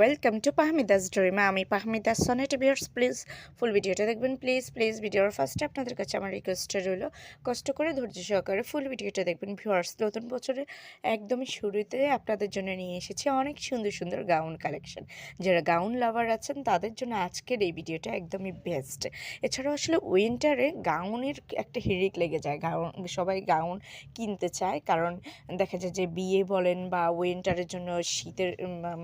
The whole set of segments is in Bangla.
ওয়েলকাম টু পাহমিদাস ড্রিমা আমি পাহমিদাস সনেট ভিউয়ার্স প্লিজ ফুল ভিডিওটা দেখবেন প্লিজ প্লিজ ভিডিওর ফার্স্টে আপনাদের কাছে আমার রিকোয়েস্টটা রইল। কষ্ট করে ধৈর্য সহকারে ফুল ভিডিওটা দেখবেন ভিউয়ার্স নতুন বছরের একদমই শুরুতে আপনাদের জন্য নিয়ে এসেছি অনেক সুন্দর সুন্দর গাউন কালেকশন যারা গাউন লাভার আছেন, তাদের জন্য আজকের এই ভিডিওটা একদমই বেস্ট এছাড়াও আসলে উইন্টারে গাউনের একটা হিরিক লেগে যায়। গাউন সবাই গাউন কিনতে চায়, কারণ দেখা যায় যে বিয়ে বলেন বা উইন্টারের জন্য শীতের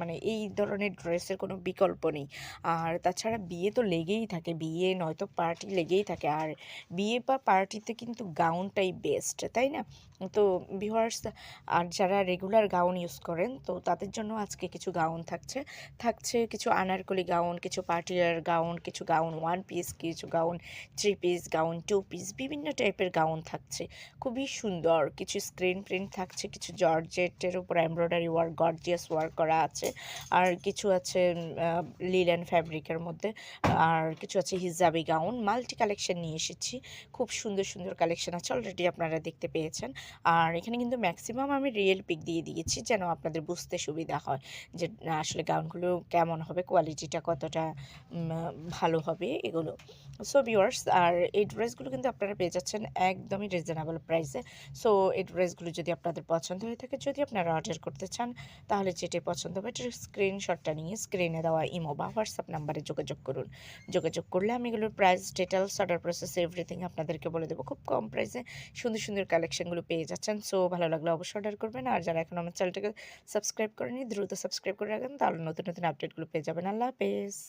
মানে এই ধরনের ড্রেসের কোনো বিকল্প নেই। আর তাছাড়া বিয়ে তো লেগেই থাকে, বিয়ে নয়তো পার্টি লেগেই থাকে। আর বিয়ে বা পার্টিতে কিন্তু গাউনটাই বেস্ট তাই না? তো ভিউয়ার্স আর যারা রেগুলার গাউন ইউজ করেন, তো তাদের জন্য আজকে কিছু গাউন থাকছে। থাকছে কিছু আনারকলি গাউন, কিছু পার্টিয়ার গাউন, কিছু গাউন ওয়ান পিস কিছু gown three piece gown two piece বিভিন্ন টাইপের গাউন থাকছে। খুবই সুন্দর। কিছু স্ক্রিন প্রিন্ট থাকছে, কিছু জর্জেটের উপর এমব্রয়ডারি ওয়ার্ক গর্জিয়াস ওয়ার্ক করা আছে। আর কিছু আছে লিলেন ফ্যাব্রিকের মধ্যে, আর কিছু আছে হিজাবি গাউন মাল্টি কালেকশন নিয়ে এসেছি। খুব সুন্দর সুন্দর কালেকশন আছে অলরেডি আপনারা দেখতে পেয়েছেন। আর এখানে কিন্তু ম্যাক্সিমাম আমি রিয়েল পিক দিয়ে দিয়েছি, যেন আপনাদের বুঝতে সুবিধা হয় যে আসলে গাউনগুলো কেমন হবে কোয়ালিটিটা কতটা ভালো হবে এগুলো। সো ভিউয়ার্স আর এই ড্রেসগুলো কিন্তু আপনারা পেয়ে যাচ্ছেন একদমই রিজনেবল প্রাইসে সো এই ড্রেসগুলো যদি আপনাদের পছন্দ হয়ে থাকে, যদি আপনারা অর্ডার করতে চান, তাহলে যেটি পছন্দ হবে এটার স্ক্রিনশটটা নিয়ে স্ক্রিনে দেওয়া ইমো বা হোয়াটসঅ্যাপ নাম্বারে যোগাযোগ করুন। যোগাযোগ করলে আমি এগুলোর price details order process everything আপনাদেরকে বলে দেবো। খুব কম প্রাইসে সুন্দর সুন্দর কালেকশনগুলো পেয়ে যাচ্ছেন। সো ভালো লাগলে অবশ্যই অর্ডার করবেন। আর যারা এখন আমার চ্যানেলটাকে সাবস্ক্রাইব করেনি দ্রুত সাবস্ক্রাইব করে রাখেন। তাহলে নতুন নতুন আপডেটগুলো পেয়ে যাবেন। আল্লাহ হাফেজ।